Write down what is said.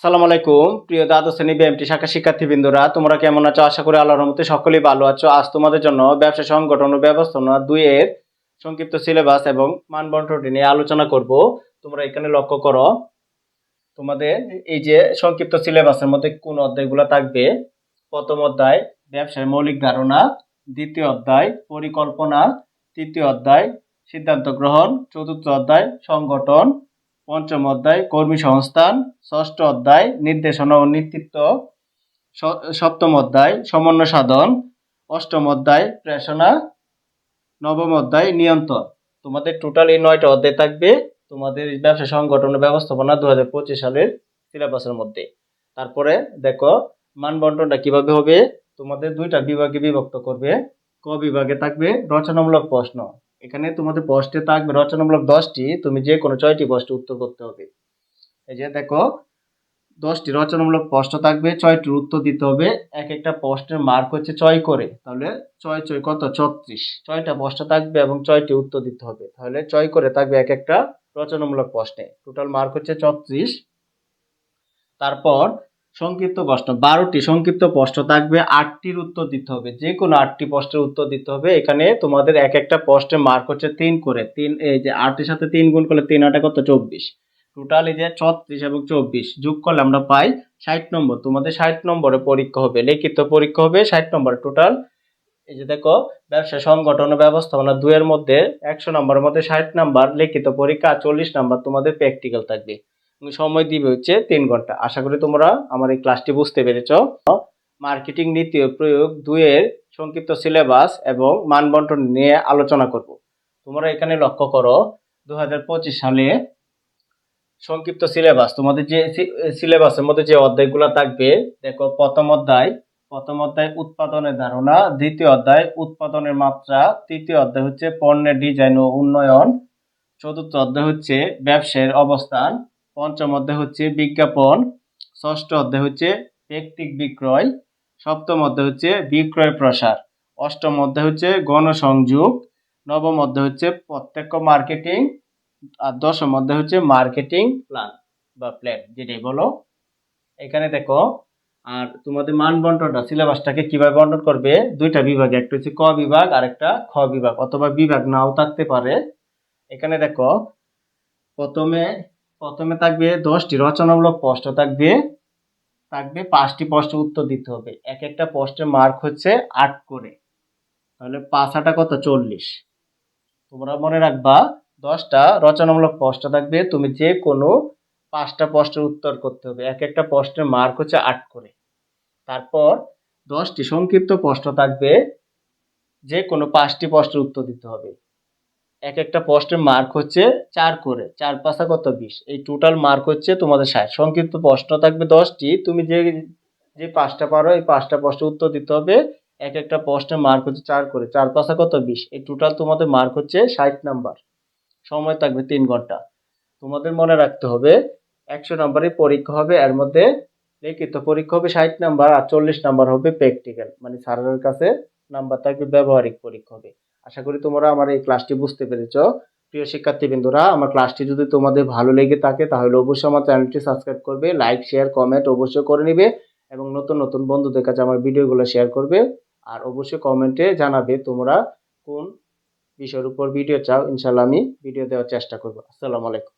আসসালামু আলাইকুম। প্রিয় দ্বাদশ শ্রেণি বিএমটি শাখা শিক্ষার্থীবৃন্দরা, তোমরা কেমন আছো? আশা করি আল্লাহর রহমতে সকলেই ভালো আছো। আজ তোমাদের জন্য ব্যবসা সংগঠন ও ব্যবস্থাপনা দুই এর সংক্ষিপ্ত সিলেবাস এবং মানবন্টনটি নিয়ে আলোচনা করব। তোমরা এখানে লক্ষ্য করো, তোমাদের এই যে সংক্ষিপ্ত সিলেবাসের মধ্যে কোন অধ্যায়গুলো থাকবে? প্রথম অধ্যায়, ব্যবসার মৌলিক ধারণা। দ্বিতীয় অধ্যায়, পরিকল্পনা। তৃতীয় অধ্যায়, সিদ্ধান্ত গ্রহণ। চতুর্থ অধ্যায়, সংগঠন। পঞ্চম অধ্যায়, কর্মী সংস্থান, ষষ্ঠ অধ্যায়, নির্দেশনা ও নেতৃত্ব সপ্তম অধ্যায়, সমন্বয় সাধন, অষ্টম অধ্যায়, প্রেষণা, নবম অধ্যায়, নিয়ন্ত্রণ। তোমাদের টোটাল এই নয়টা অধ্যায় থাকবে। তোমাদের ব্যবসা সংগঠন ব্যবস্থাপনা দু পঁচিশ সালের সিলেবাসের মধ্যে। তারপরে দেখো, মানবন্টনটা কীভাবে হবে? তোমাদের দুইটা বিভাগে বিভক্ত করবে। ক বিভাগে থাকবে রচনামূলক প্রশ্ন। এখানে তোমাদের প্রশ্নে থাকবে রচনামূলক দশটি, তুমি যে কোনো ছয়টি প্রশ্ন উত্তর করতে হবে। এই যে দেখো, দশটি রচনামূলক প্রশ্ন থাকবে, ছয়টির উত্তর দিতে হবে। এক একটা প্রশ্নের মার্ক হচ্ছে ছয় করে, তাহলে ছয় ছয় কত? ছত্রিশ। ছয়টা প্রশ্ন থাকবে এবং ছয়টি উত্তর দিতে হবে। তাহলে ছয় করে থাকবে এক একটা রচনামূলক প্রশ্নে। টোটাল মার্ক হচ্ছে ছত্রিশ। তারপর সংক্ষিপ্ত প্রশ্ন। বারোটি সংক্ষিপ্ত প্রশ্ন থাকবে, আটটির উত্তর দিতে হবে। যে কোনো আটটি প্রশ্নের উত্তর দিতে হবে। এখানে তোমাদের এক একটা প্রশ্নের মার্ক হচ্ছে তিন করে। তিন, এই যে আটের সাথে তিন গুণ করলে তিন আটে কত? চব্বিশ। টোটাল এই যে ছত্রিশ এবং চব্বিশ যোগ করলে আমরা পাই ষাট নম্বর। তোমাদের ষাট নম্বরে পরীক্ষা হবে, লিখিত পরীক্ষা হবে ষাট নম্বর। টোটাল এই যে দেখো, ব্যবসা, সংগঠন, ব্যবস্থাপনা দুইয়ের মধ্যে একশো নম্বরের মধ্যে ষাট নাম্বার, লিখিত পরীক্ষা চল্লিশ নাম্বার। তোমাদের প্র্যাকটিক্যাল থাকবে। সময় দিবে হচ্ছে তিন ঘণ্টা। আশা করি তোমরা আমার এই ক্লাসটি বুঝতে পেরেছ। মার্কেটিং নীতি প্রয়োগ দুইয়ের সংক্ষিপ্ত সিলেবাস এবং মানবন্টন নিয়ে আলোচনা করব। তোমরা এখানে লক্ষ্য করো দু হাজার পঁচিশ সালে সংক্ষিপ্ত সিলেবাস তোমাদের যে সিলেবাসের মধ্যে যে অধ্যায়গুলো থাকবে, দেখো প্রথম অধ্যায় প্রথম অধ্যায় উৎপাদনের ধারণা, দ্বিতীয় অধ্যায় উৎপাদনের মাত্রা, তৃতীয় অধ্যায় হচ্ছে পণ্যের ডিজাইন ও উন্নয়ন, চতুর্থ অধ্যায় হচ্ছে ব্যবসায়ের অবস্থান পঞ্চম অধ্যায় হচ্ছে বিজ্ঞাপন। ষষ্ঠ অধ্যায় হচ্ছে ব্যক্তিক বিক্রয়। সপ্তম অধ্যায় হচ্ছে বিক্রয় প্রসার। অষ্টম অধ্যায় হচ্ছে গণসংযোগ। নবম অধ্যায় হচ্ছে প্রত্যক্ষ মার্কেটিং। আর দশম অধ্যায় হচ্ছে মার্কেটিং প্ল্যান বা প্ল্যান, যেটাই বলো। এখানে দেখো, আর তোমাদের মান বন্টনটা, সিলেবাসটাকে কীভাবে বন্টন করবে? দুইটা বিভাগে, একটা হচ্ছে ক বিভাগ আর একটা খ বিভাগ। অথবা বিভাগ নাও থাকতে পারে। এখানে দেখো, প্রথমে প্রথমে থাকবে দশটি রচনামূলক প্রশ্ন থাকবে। থাকবে পাঁচটি প্রশ্নের উত্তর দিতে হবে। এক একটা প্রশ্নের মার্ক হচ্ছে আট করে। তাহলে পাঁচ আটা কত? চল্লিশ। তোমরা মনে রাখবা, দশটা রচনামূলক প্রশ্ন থাকবে, তুমি যে কোনো পাঁচটা প্রশ্নের উত্তর করতে হবে। এক একটা প্রশ্নের মার্ক হচ্ছে আট করে। তারপর দশটি সংক্ষিপ্ত প্রশ্ন থাকবে যে কোনো পাঁচটি প্রশ্নের উত্তর দিতে হবে। এক একটা প্রশ্নের মার্ক হচ্ছে চার করে। চার পাঁচা কত বিশ? এই টোটাল মার্ক হচ্ছে তোমাদের ষাট। সংক্ষিপ্ত প্রশ্ন থাকবে দশটি। তুমি যে যে পাঁচটা পারো, এই পাঁচটা প্রশ্নের উত্তর দিতে হবে। এক একটা প্রশ্নের মার্ক হচ্ছে চার করে। চার পাঁচা কত বিশ? এই টোটাল তোমাদের মার্ক হচ্ছে ষাট নাম্বার সময় থাকবে তিন ঘণ্টা। তোমাদের মনে রাখতে হবে, একশো নাম্বারের পরীক্ষা হবে, এর মধ্যে লিখিত পরীক্ষা হবে ষাট নাম্বার আর চল্লিশ নাম্বার হবে প্র্যাকটিক্যাল মানে স্যারের কাছে নাম্বার থাকবে ব্যবহারিক পরীক্ষা হবে। আশা করি তোমরা আমার এই ক্লাসটি বুঝতে পেরেছ। প্রিয় শিক্ষার্থীবৃন্দরা, আমার ক্লাসটি যদি তোমাদের ভালো লেগে থাকে, তাহলে অবশ্যই আমার চ্যানেলটি সাবস্ক্রাইব করবে লাইক শেয়ার কমেন্ট অবশ্যই করে নিবে এবং নতুন নতুন বন্ধুদের কাছে আমার ভিডিওগুলো শেয়ার করবে আর অবশ্যই কমেন্টে জানাবে তোমরা কোন বিষয়ের উপর ভিডিও চাও। ইনশাল্লাহ আমি ভিডিও দেওয়ার চেষ্টা করব। আসসালামু আলাইকুম।